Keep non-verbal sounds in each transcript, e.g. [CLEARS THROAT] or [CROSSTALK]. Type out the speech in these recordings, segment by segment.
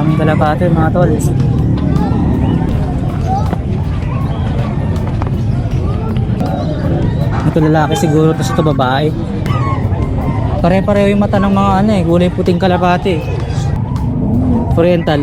Daming kalapate mga tol. Ito lalaki siguro, tapos ito babae. Pare-pareho yung mata ng mga ano eh, kulay puting kalapate. Oriental.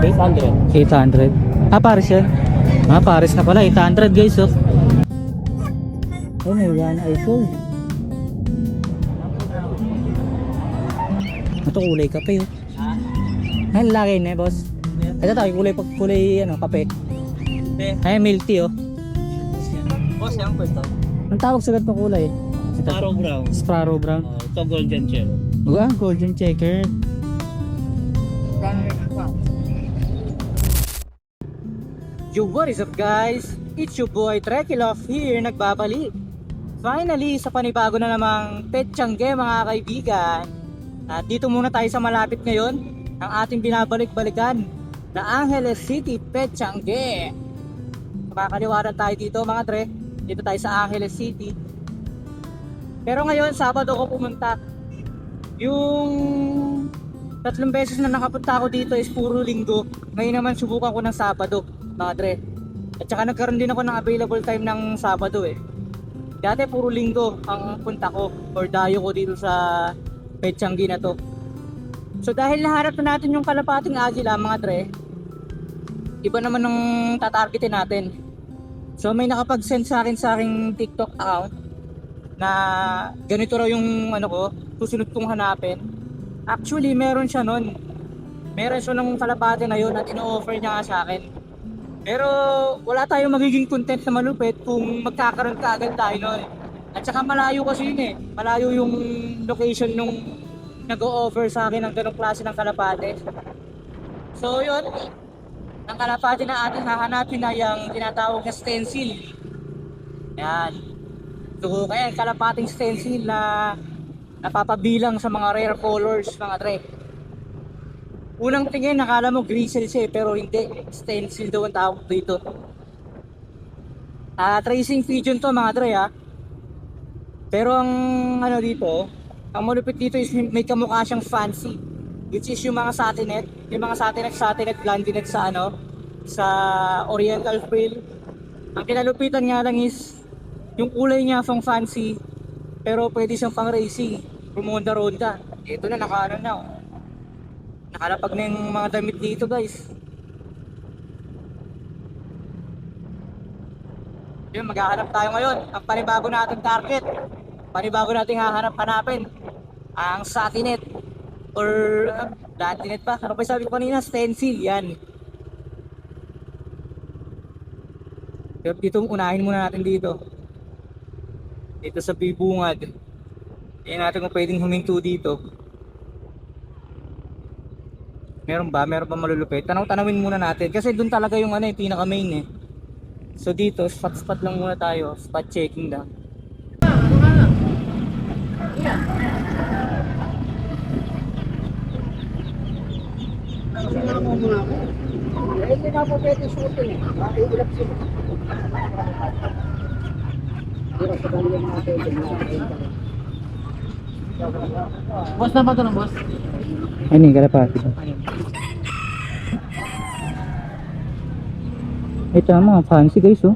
800. 800. Ah, Paris yan. Ah, Paris na pala. 800 guys, oh. Oh, may one eye sold. Ito kulay kape, oh. Ay, lalaki na, boss. Ito tayo, kulay, kulay, ano, kape. Ay, milk tea, oh. Boss, yan po ito. Ang tawag sa ganitong kulay? Ito. Sparrow brown. Sparrow brown. Oh, ito golden shell. Ah, golden checker. Yo, what is up guys? It's your boy Trekiloff here, nagbabalik. Finally, sa panibago na namang Petsyangge mga kaibigan. At dito muna tayo sa malapit ngayon, ang ating binabalik-balikan na Angeles City, Petsyangge. Makakaliwanan tayo dito mga tre. Dito tayo sa Angeles City. Pero ngayon, Sabado ko pumunta. Yung tatlong beses na nakapunta ako dito is puro linggo. Ngayon naman subukan ko ng Sabado, mga dre. At saka nagkaroon din ako ng available time ng Sabado eh. Dati puro linggo ang punta ko or dayo ko dito sa Petsyanggi na to. So dahil naharap na natin yung kalapating agila mga dre, iba naman ng tatargetin natin. So may nakapag-send sa akin sa aking TikTok account na ganito raw yung ano ko, susunod kong hanapin. Actually, meron siya nun. Meron siya ng kalapate na yun at ino-offer niya sa akin. Pero wala tayong magiging content na malupit kung magkakaroon ka agad tayo nun. At saka malayo kasi yun eh. Malayo yung location nung nag-o-offer sa akin ng ganong klase ng kalapate. So yun, ang kalapate na ating hahanapin na yung tinatawag na stencil. Yan. So, kaya kalapating stencil na napapabilang sa mga rare colors mga tre. Unang tingin, nakala mo grizzle siya eh, pero hindi. Stencil daw ang tawag dito. Ah, tracing pigeon to mga tre ha. Pero ang ano dito, ang malupit dito is may kamukha siyang fancy. Which is yung mga satinet, yung mga satinet, satinet, blondinet sa ano, sa oriental frill. Ang kinalupitan nga lang is yung kulay niya pang fancy pero pwede siyang pang racing rumonda ronda ito na nakaano na oh. nakalapag na yung mga damit dito guys yun maghahanap tayo ngayon ang panibago nating target panibago nating hahanap hanapin ang satinet or uh, pa ano pa sabi ko kanina stencil yan Pero dito unahin muna natin dito. Dito sa bibungad. Tingnan natin kung pwedeng huminto dito. Meron ba? Meron ba malulupit? Tanaw-tanawin muna natin. Kasi doon talaga yung ano, yung pinaka main eh. So dito, spot-spot lang muna tayo. Spot checking lang. Hindi na po pwede shooting eh. Makiilap sila. Pero sa Boss na ba ito ng boss? Ano yung kalapati? Ito ang mga fancy guys oh.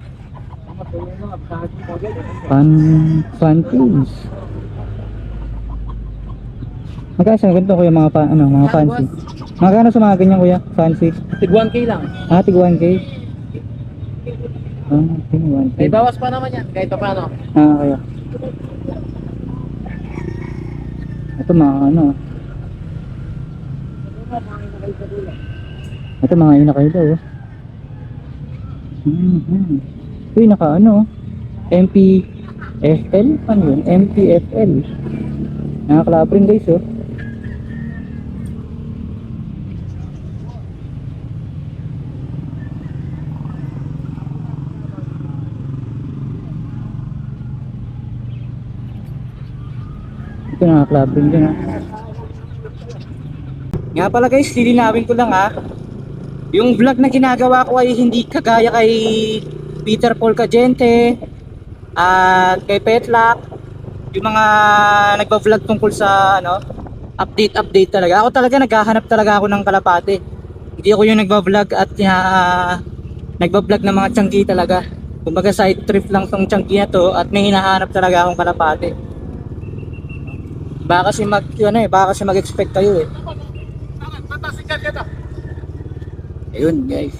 Fan, fan. Magkano sa ganito kuya mga pa, ano, mga fancy? Magkano sa mga ganyan kuya? Fancy? Tig 1K lang. Ah, tig 1K. Ah, tig 1K. May bawas pa naman yan, kahit pa paano. Ah, kaya. Ito mga ano. Ito mga ina kayo daw. oh. Mhm. Uy, naka ano. oh. MPFL? Ano yun? MPFL. Nakaklap rin guys oh. Ito nakaklap rin din ah. Nga pala guys, lilinawin ko lang ah. Yung vlog na ginagawa ko ay hindi kagaya kay Peter Paul Cagente at kay Petlock yung mga nagba-vlog tungkol sa ano update update talaga. Ako talaga naghahanap talaga ako ng kalapate. Hindi ako yung nagba-vlog at uh, nagba-vlog ng mga tiyanggi talaga. Kumbaga side trip lang tong tiyanggi na to at may hinahanap talaga akong kalapate. Baka kasi mag ano eh, baka kasi mag-expect kayo eh. Ayun guys.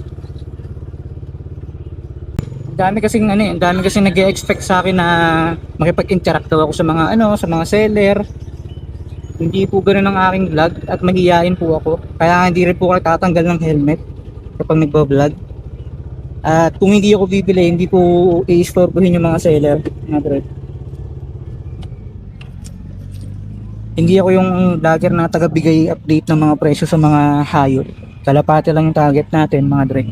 Ang dami kasing ano eh, ang dami kasing nag-expect sa akin na makipag-interact daw ako sa mga ano, sa mga seller. Hindi po ganoon ang aking vlog at mahihiyain po ako. Kaya hindi rin po ako tatanggal ng helmet kapag nagbo-vlog. At kung hindi ako bibili, hindi po i-istorbohin yung mga seller. Mga dre. Hindi ako yung vlogger na taga-bigay update ng mga presyo sa mga hayop. Kalapate lang yung target natin mga dre.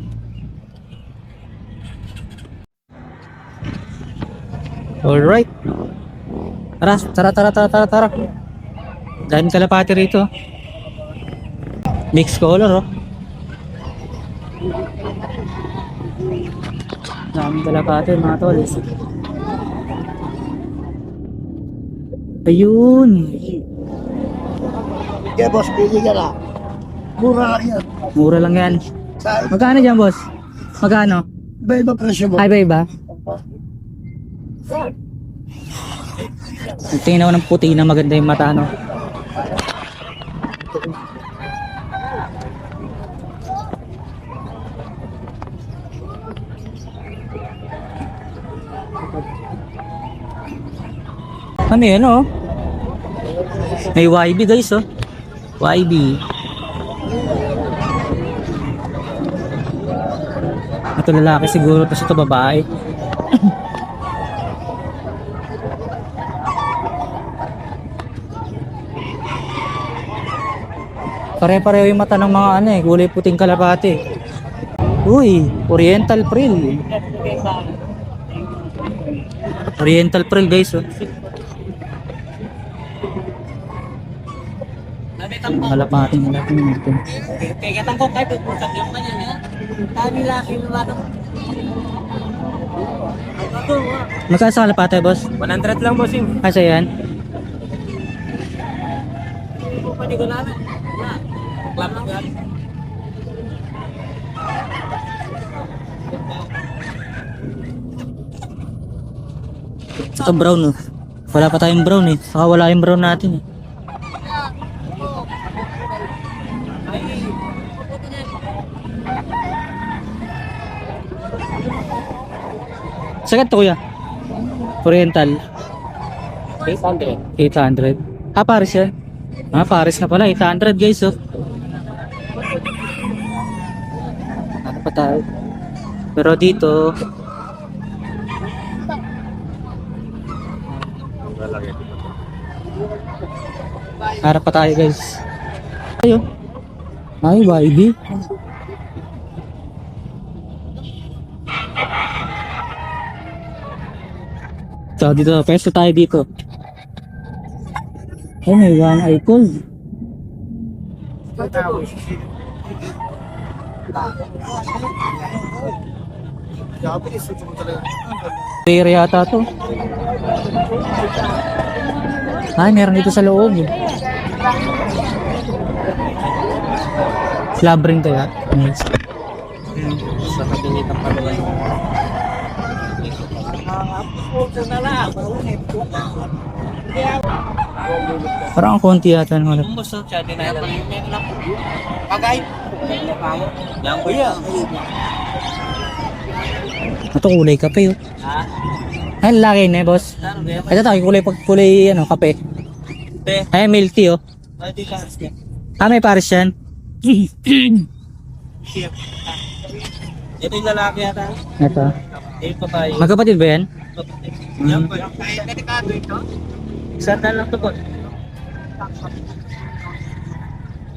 Alright. Tara, tara, tara, tara, tara, tara. Dahil kalapate rito. Mixed color, oh. Daming kalapate, mga tol. Ayun. Yeah, boss, pili ka na. Mura lang yan. Mura lang yan. Sa Magkano dyan, boss? Magkano? iba-iba presyo mo. Ay, ba iba? Tingnan ko ng puti na maganda yung mata, no? Ano yan, oh? May YB guys, oh. YB. Ito lalaki siguro, tapos ito babae. [LAUGHS] Pare-pareho yung mata ng mga ano eh, kulay puting kalapate. Uy, Oriental Prill. Oriental Prill guys, oh. Kalapate nila ito nito. Kaya katang ko kayo pupunta yung kanya niya. Tani laki na ba Magkano sa kalapate, boss? 100 lang bossing. Asa yan? Hindi ko pa di ko na. Wala. Klap lang yan. Ito brown, oh. Wala pa tayong brown eh. Saka wala yung brown natin eh. Sagat to kuya. Oriental. 800. 800. Ah, Paris yan. Ah, Paris na pala. 800 guys, oh. Ano pa tayo? Pero dito... Harap pa tayo guys. Ayo. Ay, YB. So, dito, pesto tayo dito. Oh, may one eye cold. Rare yata to. Ay, meron dito sa loob. Slab ring to ya. Yes. Sa kabinit ang palawan. Parang ang konti yata ng. Ang gusto siya din na lang. Pagay. Yang kuya. Ito kulay kape oh. Ha? Ay, laki na eh, boss. Ito tayo, kulay pag kulay ano, kape. Te. Ay, milk tea oh. Ah, may pares yan. [CLEARS THROAT] Ito yung lalaki yata. Ito. Eh, babae. Magkapatid ba yan? Yan po. Isa na lang to po.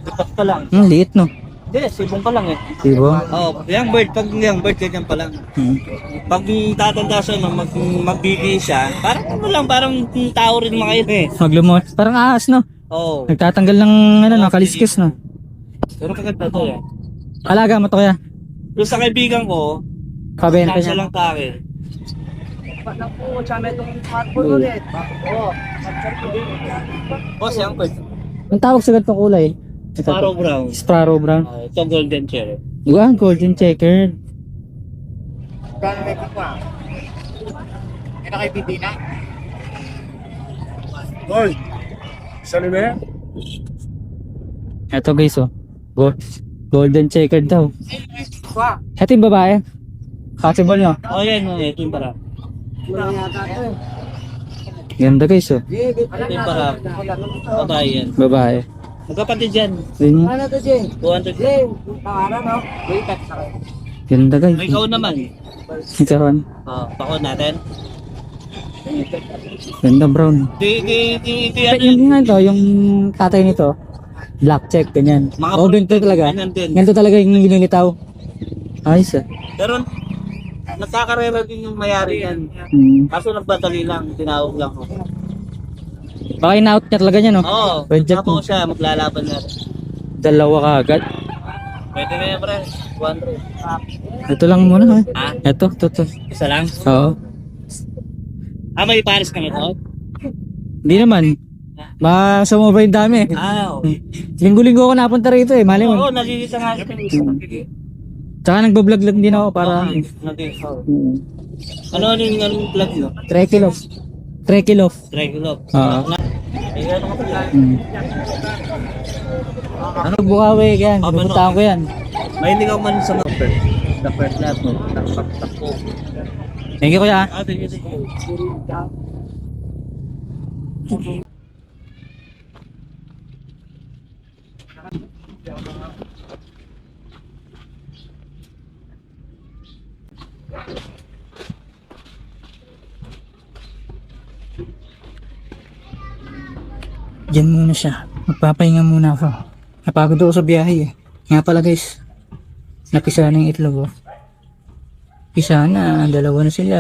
Lipat pa lang. Hmm, liit no. Hindi, sibong pa lang eh. Diba? Oo, oh, young bird, pag young bird, ganyan pa lang. Hmm. Pag tatanda siya, no, mag, magbibigay siya, parang ano lang, parang tao rin mga yun eh. Maglumot. Parang ahas no. Oo. Nagtatanggal ng ano, no, kaliskis no. Pero kaganda to eh. Alaga mo to kaya. Yung sa kaibigan ko, Kabenta kasya niya. lang kake. Boss, young bird. Ang tawag sa ganitong kulay? Ito, Sparrow brown. Sparrow brown. Ah, ito golden cherry. Wow, golden checkered. Kano may pa? Yan na kay Pipina. Hoy! Saan mo yan? Ito guys, oh. Go golden checkered daw. Ito yung babae. Possible nyo. Oh, yan. Oh, ito yung para. Wala yata ito eh. Ganda guys, oh. Yung para. Babae yan. Babae. Magkapatid yan. Yun, Ano to, Jeng? 200. Jeng, pangalan no? Wait, cut sa kayo. Ganda guys. May ikaw naman. Ikaw, Oh, pako natin. ganda brown. Di, di, di, di, ano yung nga ito, yung tatay nito, black check, ganyan. Mga oh, ganito talaga. Ganito talaga yung nililitaw. Ayos ah. Pero, nagkakarera din yung mayari yan. Hmm. Kaso nagpadali lang, tinawag lang ko. Baka in-out niya talaga niya, no? Oo, oh, Pwede po siya, maglalaban na. Dalawa ka agad. Pwede na yan, pre. 100. Ito lang muna, ha? Ha? Ito, ito, ito. Isa lang? Oo. Ah, may pares ka nito? Hindi naman. Baka sumobra yung dami. Ah, okay. Linggo-linggo ako napunta rito eh, mali Oo, mo. nalilita nga ito. Tsaka nagbablog lang din ako para... Nalilita. Hmm. Ano ano yung anong vlog nyo? Trekil off. Trekil off. Regular. Oo. Ano pala? Hmm. Ano bukawi yan? Ah, Pupuntahan ko yan. Mahilig ako man sa mga first. The first lap mo. Takpak-takpo. Thank you kuya. Ah, sige, sige. Diyan muna siya. Magpapahinga muna ako. Napagod ako sa biyahe eh. Nga pala guys. Napisa na yung itlog oh. Pisa na. Dalawa na sila.